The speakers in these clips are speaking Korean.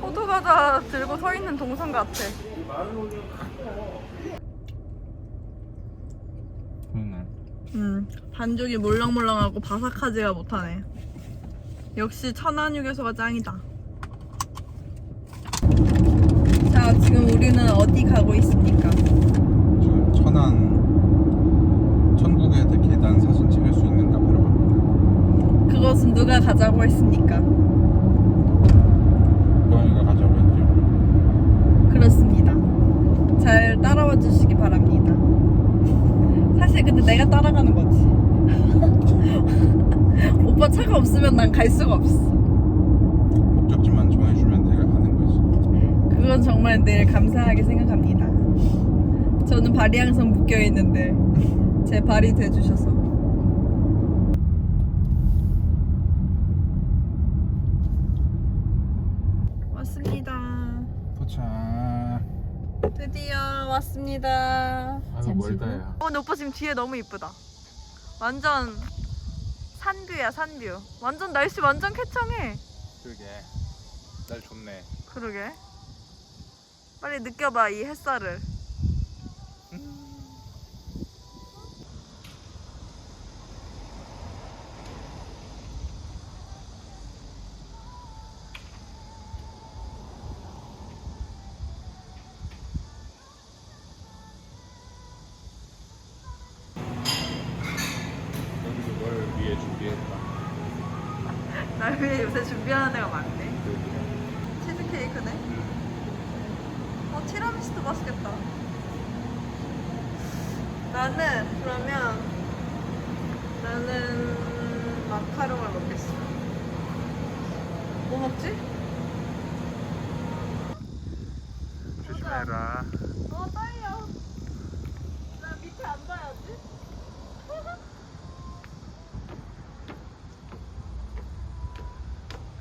모자 들고 서 있는 동선 같아. 그러네. 음, 반죽이 몰랑몰랑하고 바삭하지가 못하네. 역시 천안육에서가 짱이다. 자, 지금 우리는 어디 가고 있습니까? 지금 천안 천국의 계단 사진 찍을 수 있는 카페로 갑니다. 그것은 누가 가자고 했습니까? 고양이가 가자고 했죠. 그렇습니다. 잘 따라와 주시기 바랍니다. 사실 근데 내가 따라가는 거지. 오빠 차가 없으면 난 갈 수가 없어. 목적지만 정해주면 내가 가는 거지. 그건 정말 늘 감사하게 생각합니다. 저는 발이 항상 묶여 있는데 제 발이 돼 주셔서. 왔습니다. 도착. 드디어 왔습니다. 아유 멀다야. 어, 근데 오빠 지금 뒤에 너무 이쁘다. 완전 산뷰야, 산뷰. 완전 날씨 완전 쾌청해. 그러게. 날 좋네. 그러게. 빨리 느껴봐, 이 햇살을. 준비했다. 날 위해 요새 준비하는 애가 많네. 치즈케이크네. 어, 티라미수도 맛있겠다. 나는, 그러면, 나는 마카롱을 먹겠어. 뭐 먹지? 조심해라. 어, 떨려. 나 밑에 앉아야지.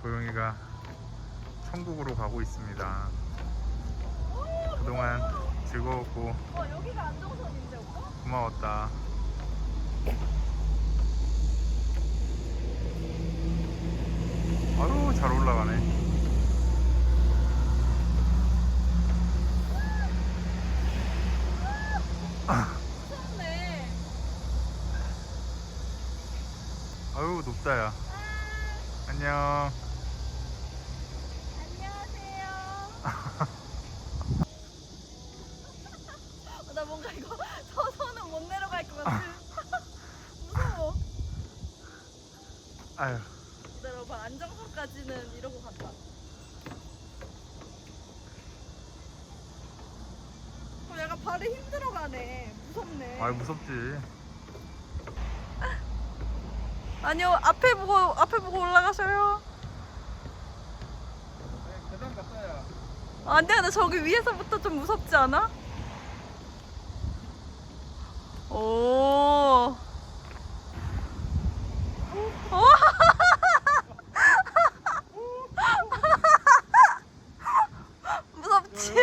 고영이가 천국으로 가고 있습니다. 그동안 즐거웠고 어, 여기가 안정선인데, 오빠? 고마웠다. 아유 잘 올라가네. 네. 아유 높다야. 안녕. 안녕하세요. 어, 나 뭔가 이거 서서는 못 내려갈 것 같아. 무서워. 아유 기다려봐. 안정선까지는 이러고 간다. 어, 약간 발이 힘들어 가네. 무섭네. 아유 무섭지. 아니요, 앞에 보고 앞에 보고 올라가셔요. 계단 갔다야. 안 돼, 근데 저기 위에서부터 좀 무섭지 않아? 오. 오. 무섭지?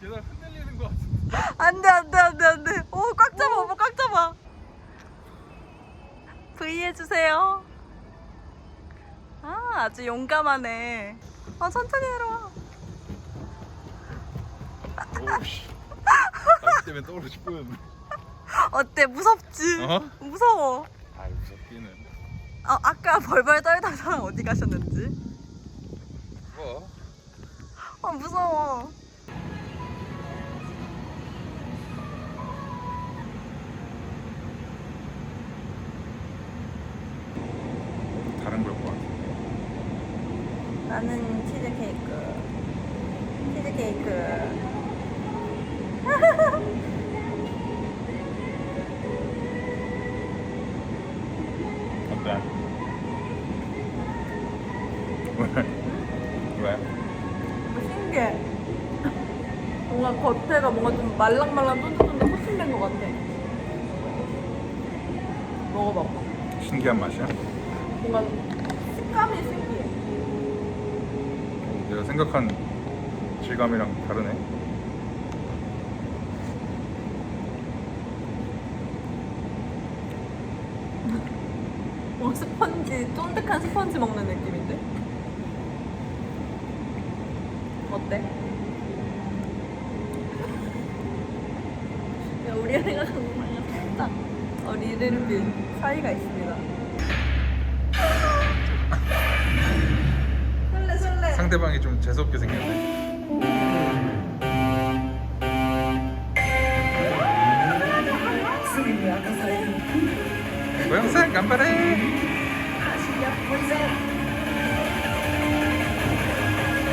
계단 흔들리는 것 같은데. 안 돼, 안 돼, 안 돼, 안 돼. 오, 꽉 잡아, 오빠 꽉 잡아. V 해주세요. 아, 아주 용감하네. 아, 천천히 내려와. 때문에 떨어질 뻔. 어때? 무섭지? 어? 무서워. 아유 무섭기는. 아, 아까 벌벌 떨던 사람 어디 가셨는지? 뭐? 아, 무서워. 다른 걸것 같아. 나는 치즈케이크. 치즈케이크. 어때? 왜? 왜? 뭐 신기해. 뭔가 겉에가 뭔가 좀 말랑말랑 쫀득쫀득 코팅된 것 같아. 먹어봐. 신기한 맛이야? 뭔가 식감이 신기해. 내가 생각한 질감이랑 다르네. 뭐 스펀지, 쫀득한 스펀지 먹는 느낌인데? 어때? 야, 우리 애가 정말 살짝 어리를 빈 사이가 있습니다. 설레 설레. 상대방이 좀 재수없게 생겼네. 고영상 간발해.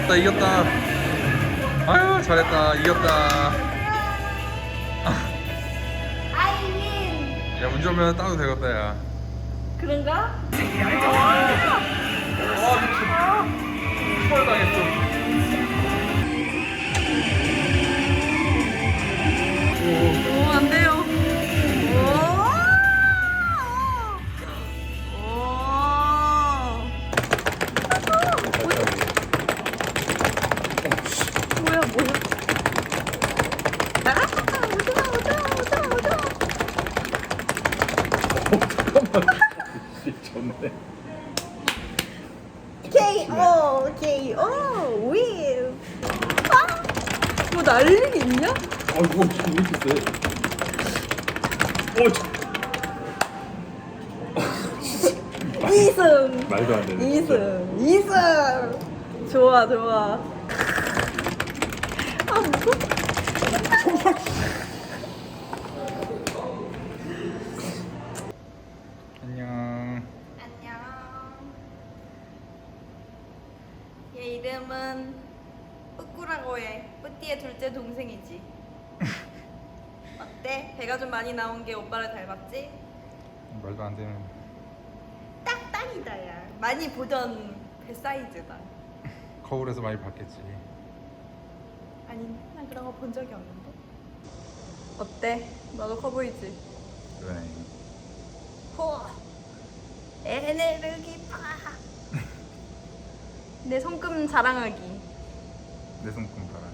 나 이겼다. 아유 잘했다 이겼다. 야 운전면 따도 되겠다 야. 그런가? 헐 당했어. 오, 좋네. KO, KO, 윈. 아, 뭐 날리기 있냐? 아 이거 왜 이렇게 세? 어, 저... 이승. 말도 안 되네. 이승, 이승. 좋아, 좋아. 아, 무서워. 안녕. 안녕. 얘 이름은 뿌꾸라고 해. 뿌띠의 둘째 동생이지. 어때? 배가 좀 많이 나온 게 오빠를 닮았지? 말도 안 되는. 딱 딱이다 야. 많이 보던 배 사이즈다. 거울에서 많이 봤겠지. 아니, 난 그런 거 본 적이 없는데. 어때? 나도 커 보이지? 그러네. 호 에네르기 파 내 손금 자랑하기 내 손금 봐라.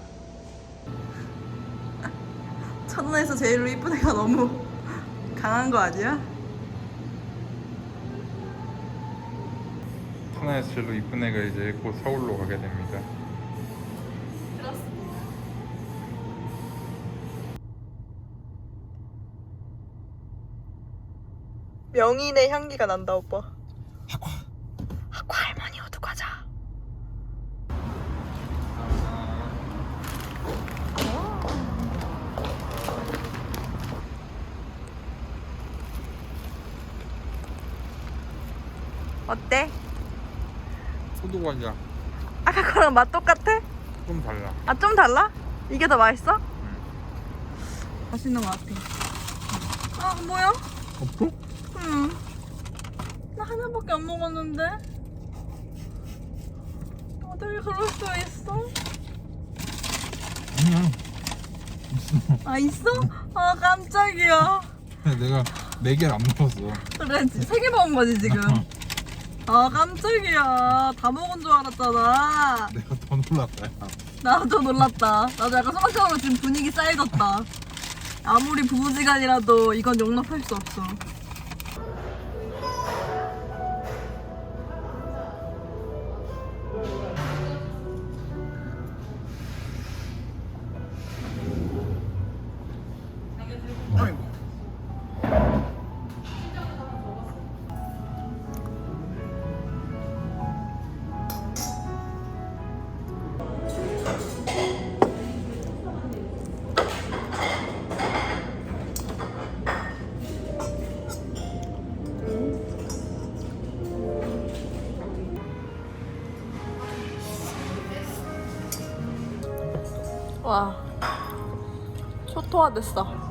천안에서 제일로 이쁜 애가 너무 강한 거 아니야? 천안에서 제일로 이쁜 애가 이제 곧 서울로 가게 됩니다. 그렇습니다 명인의 향기가 난다 오빠 학과. 학과 할머니 호두 과자 어때? 소도 과자. 아까 거랑 맛 똑같아? 좀 달라. 아 좀 달라? 이게 더 맛있어? 맛있는 것 같아. 아 뭐야? 없어? 응. 나 하나밖에 안 먹었는데. 어떻게 그럴 수 있어? 아니야. 아 있어? 아 깜짝이야. 내가 네 개를 안 먹었어. 그래 세 개 먹은 거지 지금. 아 깜짝이야. 다 먹은 줄 알았잖아. 내가 더 놀랐다. 야. 나도 놀랐다. 나도 약간 소박적으로 지금 분위기 쌓여졌다. 아무리 부부지간이라도 이건 용납할 수 없어. 와 초토화 됐어.